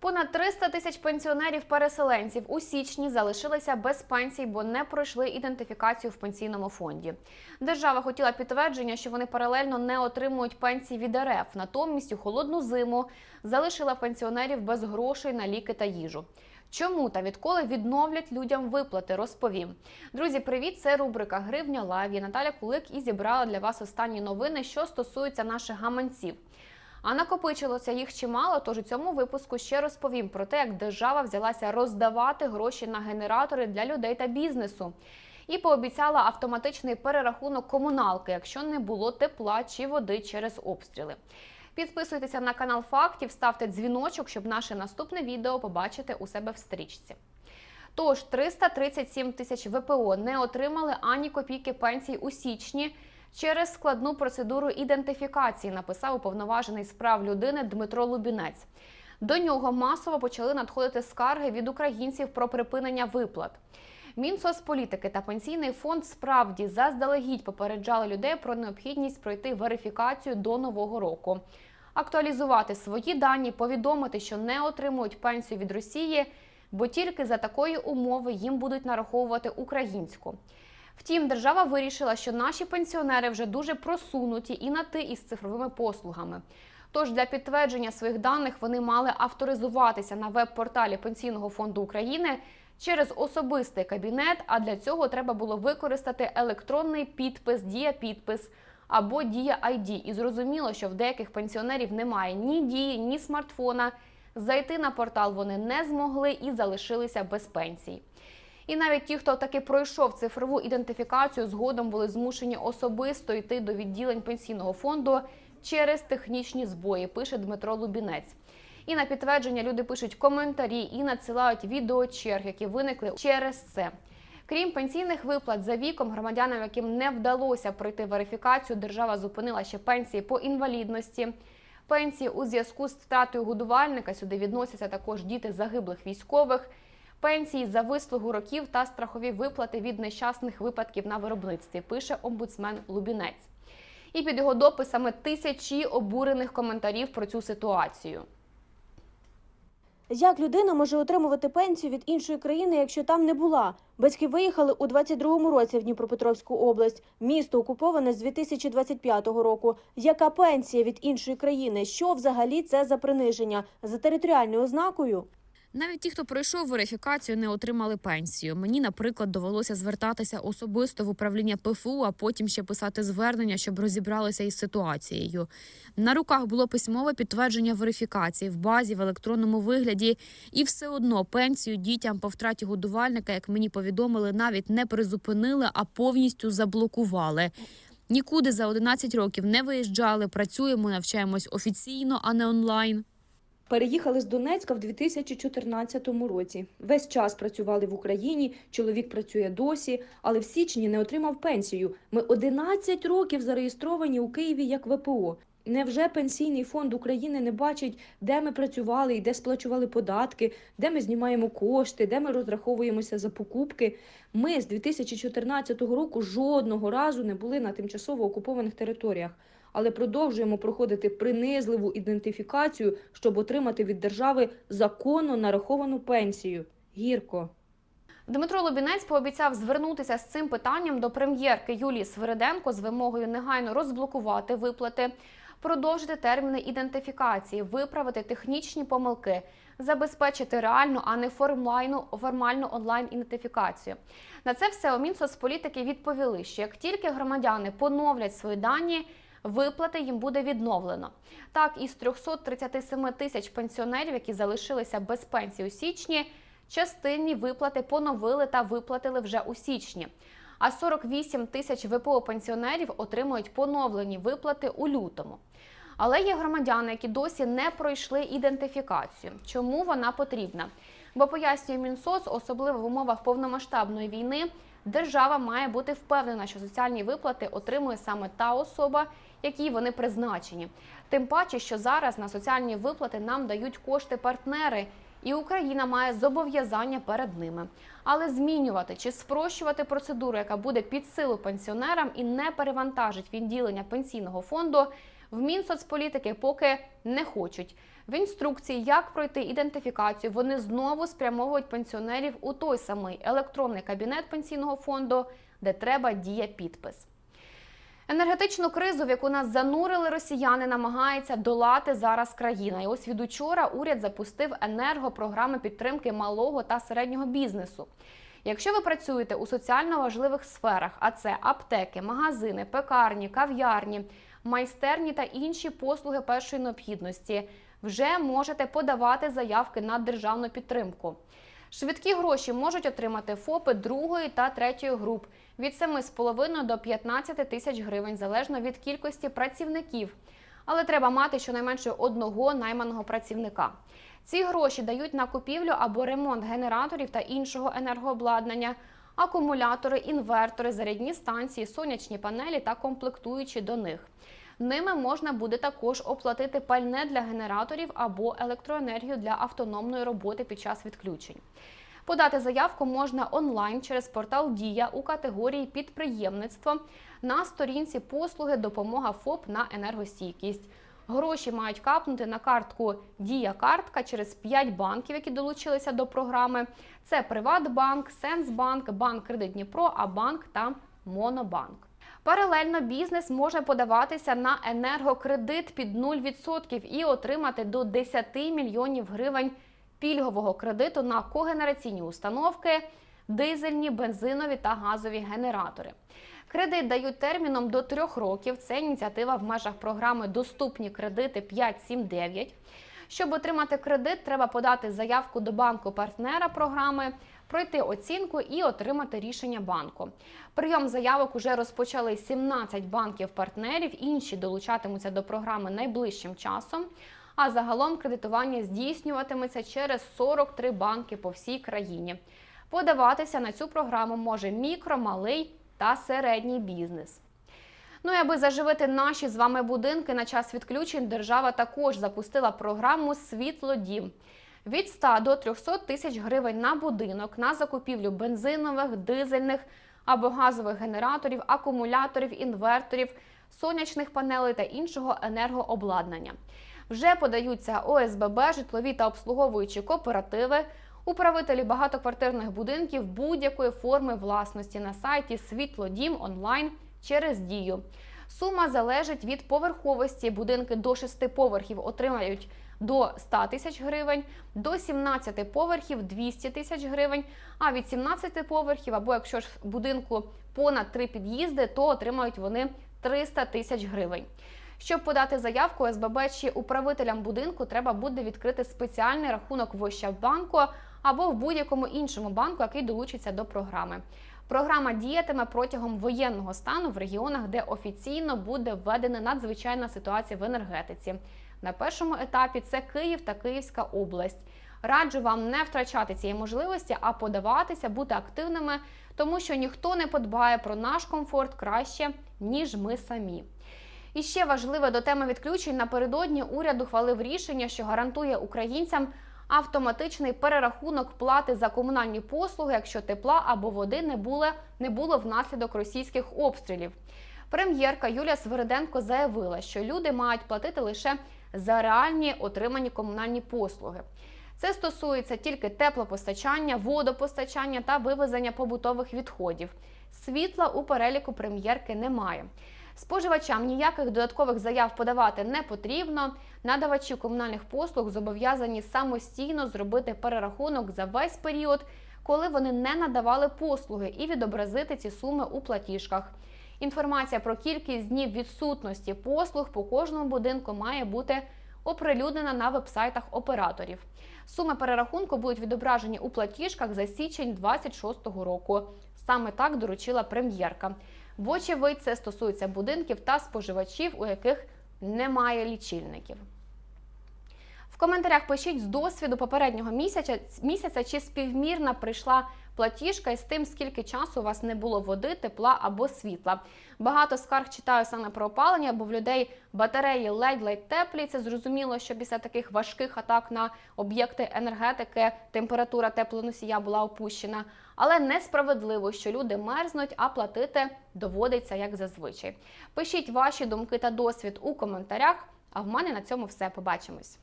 Понад 300 тисяч пенсіонерів-переселенців у січні залишилися без пенсій, бо не пройшли ідентифікацію в пенсійному фонді. Держава хотіла підтвердження, що вони паралельно не отримують пенсії від РФ. Натомість у холодну зиму залишила пенсіонерів без грошей на ліки та їжу. Чому та відколи відновлять людям виплати, розповім. Друзі, привіт! Це рубрика Гривня Лайв. Я Наталя Кулик і зібрала для вас останні новини, що стосуються наших гаманців. А накопичилося їх чимало. Тож у цьому випуску ще розповім про те, як держава взялася роздавати гроші на генератори для людей та бізнесу. І пообіцяла автоматичний перерахунок комуналки, якщо не було тепла чи води через обстріли. Підписуйтеся на канал Фактів, ставте дзвіночок, щоб наше наступне відео побачити у себе в стрічці. Тож 337 тисяч ВПО не отримали ані копійки пенсій у січні через складну процедуру ідентифікації, написав уповноважений з прав людини Дмитро Лубінець. До нього масово почали надходити скарги від українців про припинення виплат. Мінсоцполітики та пенсійний фонд справді заздалегідь попереджали людей про необхідність пройти верифікацію до нового року, актуалізувати свої дані, повідомити, що не отримують пенсію від Росії, бо тільки за такої умови їм будуть нараховувати українську. Втім, держава вирішила, що наші пенсіонери вже дуже просунуті і на ти із цифровими послугами. Тож для підтвердження своїх даних вони мали авторизуватися на веб-порталі Пенсійного фонду України через особистий кабінет. А для цього треба було використати електронний підпис, дія підпис або дія ID. І зрозуміло, що в деяких пенсіонерів немає ні дії, ні смартфона. Зайти на портал вони не змогли і залишилися без пенсій. І навіть ті, хто таки пройшов цифрову ідентифікацію, згодом були змушені особисто йти до відділень пенсійного фонду через технічні збої, пише Дмитро Лубінець. І на підтвердження люди пишуть коментарі і надсилають відеочерг, які виникли через це. Крім пенсійних виплат за віком, громадянам, яким не вдалося пройти верифікацію, держава зупинила ще пенсії по інвалідності. Пенсії у зв'язку з втратою годувальника сюди відносяться також діти загиблих військових, пенсії за вислугу років та страхові виплати від нещасних випадків на виробництві, пише омбудсмен Лубінець. І під його дописами тисячі обурених коментарів про цю ситуацію. Як людина може отримувати пенсію від іншої країни, якщо там не була? Батьки виїхали у 22-му році в Дніпропетровську область. Місто окуповане з 2025 року. Яка пенсія від іншої країни? Що взагалі це за приниження за територіальною ознакою? Навіть ті, хто пройшов верифікацію, не отримали пенсію. Мені, наприклад, довелося звертатися особисто в управління ПФУ, а потім ще писати звернення, щоб розібралися із ситуацією. На руках було письмове підтвердження верифікації в базі в електронному вигляді, і все одно пенсію дітям по втраті годувальника, як мені повідомили, навіть не призупинили, а повністю заблокували. Нікуди за 11 років не виїжджали, працюємо, навчаємось офіційно, а не онлайн. Переїхали з Донецька в 2014 році. Весь час працювали в Україні, чоловік працює досі, але в січні не отримав пенсію. Ми 11 років зареєстровані у Києві як ВПО. Невже пенсійний фонд України не бачить, де ми працювали і де сплачували податки, де ми знімаємо кошти, де ми розраховуємося за покупки? Ми з 2014 року жодного разу не були на тимчасово окупованих територіях але продовжуємо проходити принизливу ідентифікацію, щоб отримати від держави законно нараховану пенсію. Гірко. Дмитро Лобінець пообіцяв звернутися з цим питанням до прем'єрки Юлії Свириденко з вимогою негайно розблокувати виплати, продовжити терміни ідентифікації, виправити технічні помилки, забезпечити реальну, а не формальну, формальну онлайн ідентифікацію. На це все у Мінсоцполітики відповіли, що як тільки громадяни поновлять свої дані. Виплати їм буде відновлено. Так, із 337 тисяч пенсіонерів, які залишилися без пенсії у січні, частинні виплати поновили та виплатили вже у січні. А 48 тисяч ВПО пенсіонерів отримують поновлені виплати у лютому. Але є громадяни, які досі не пройшли ідентифікацію. Чому вона потрібна? Бо пояснює Мінсоц, особливо в умовах повномасштабної війни, держава має бути впевнена, що соціальні виплати отримує саме та особа, якій вони призначені. Тим паче, що зараз на соціальні виплати нам дають кошти партнери, і Україна має зобов'язання перед ними. Але змінювати чи спрощувати процедуру, яка буде під силу пенсіонерам і не перевантажить відділення пенсійного фонду, в Мінсоцполітики поки не хочуть. В інструкції, як пройти ідентифікацію, вони знову спрямовують пенсіонерів у той самий електронний кабінет пенсійного фонду, де треба діє підпис. Енергетичну кризу, в яку нас занурили росіяни, намагається долати зараз країна. І ось від учора уряд запустив енергопрограми підтримки малого та середнього бізнесу. Якщо ви працюєте у соціально важливих сферах, а це аптеки, магазини, пекарні, кав'ярні, майстерні та інші послуги першої необхідності, вже можете подавати заявки на державну підтримку. Швидкі гроші можуть отримати ФОПи другої та третьої груп від 7,5 до 15 тисяч гривень залежно від кількості працівників. Але треба мати щонайменше одного найманого працівника. Ці гроші дають на купівлю або ремонт генераторів та іншого енергообладнання, акумулятори, інвертори, зарядні станції, сонячні панелі та комплектуючі до них. Ними можна буде також оплатити пальне для генераторів або електроенергію для автономної роботи під час відключень. Подати заявку можна онлайн через портал Дія у категорії підприємництво на сторінці послуги Допомога ФОП на енергостійкість. Гроші мають капнути на картку Дія картка через 5 банків, які долучилися до програми. Це Приватбанк, Сенсбанк, Банк Кредит Дніпро, Абанк та Монобанк. Паралельно бізнес може подаватися на енергокредит під 0% і отримати до 10 мільйонів гривень пільгового кредиту на когенераційні установки, дизельні, бензинові та газові генератори. Кредит дають терміном до трьох років. Це ініціатива в межах програми Доступні кредити 5.7.9. Щоб отримати кредит, треба подати заявку до банку партнера програми, пройти оцінку і отримати рішення банку. Прийом заявок уже розпочали 17 банків-партнерів, інші долучатимуться до програми найближчим часом. А загалом кредитування здійснюватиметься через 43 банки по всій країні. Подаватися на цю програму може мікро, малий та середній бізнес. Ну і аби заживити наші з вами будинки на час відключень, держава також запустила програму Світлодім. Від 100 до 300 тисяч гривень на будинок на закупівлю бензинових, дизельних або газових генераторів, акумуляторів, інверторів, сонячних панелей та іншого енергообладнання. Вже подаються ОСББ, житлові та обслуговуючі кооперативи, управителі багатоквартирних будинків будь-якої форми власності на сайті Світлодім онлайн через дію. Сума залежить від поверховості. Будинки до 6 поверхів отримають до 100 тисяч гривень, до 17 поверхів 200 тисяч гривень, а від 17 поверхів, або якщо ж будинку понад 3 під'їзди, то отримають вони 300 тисяч гривень. Щоб подати заявку СББ чи управителям будинку, треба буде відкрити спеціальний рахунок в Ощадбанку або в будь-якому іншому банку, який долучиться до програми. Програма діятиме протягом воєнного стану в регіонах, де офіційно буде введена надзвичайна ситуація в енергетиці. На першому етапі це Київ та Київська область. Раджу вам не втрачати цієї можливості, а подаватися, бути активними, тому що ніхто не подбає про наш комфорт краще, ніж ми самі. І ще важливе до теми відключень напередодні уряд ухвалив рішення, що гарантує українцям автоматичний перерахунок плати за комунальні послуги, якщо тепла або води не було, не було внаслідок російських обстрілів. Прем'єрка Юлія Свириденко заявила, що люди мають платити лише за реальні отримані комунальні послуги. Це стосується тільки теплопостачання, водопостачання та вивезення побутових відходів. Світла у переліку прем'єрки немає. Споживачам ніяких додаткових заяв подавати не потрібно. Надавачі комунальних послуг зобов'язані самостійно зробити перерахунок за весь період, коли вони не надавали послуги, і відобразити ці суми у платіжках. Інформація про кількість днів відсутності послуг по кожному будинку має бути оприлюднена на вебсайтах операторів. Суми перерахунку будуть відображені у платіжках за січень 26-го року. Саме так доручила прем'єрка. Вочевидь, це стосується будинків та споживачів, у яких немає лічильників. В коментарях пишіть з досвіду попереднього місяця, місяця чи співмірна прийшла платіжка із тим, скільки часу у вас не було води, тепла або світла. Багато скарг читаю саме про опалення, бо в людей батареї ледь-ледь теплі. Це зрозуміло, що після таких важких атак на об'єкти енергетики температура теплоносія була опущена. Але несправедливо, що люди мерзнуть, а платити доводиться як зазвичай. Пишіть ваші думки та досвід у коментарях. А в мене на цьому все. Побачимось.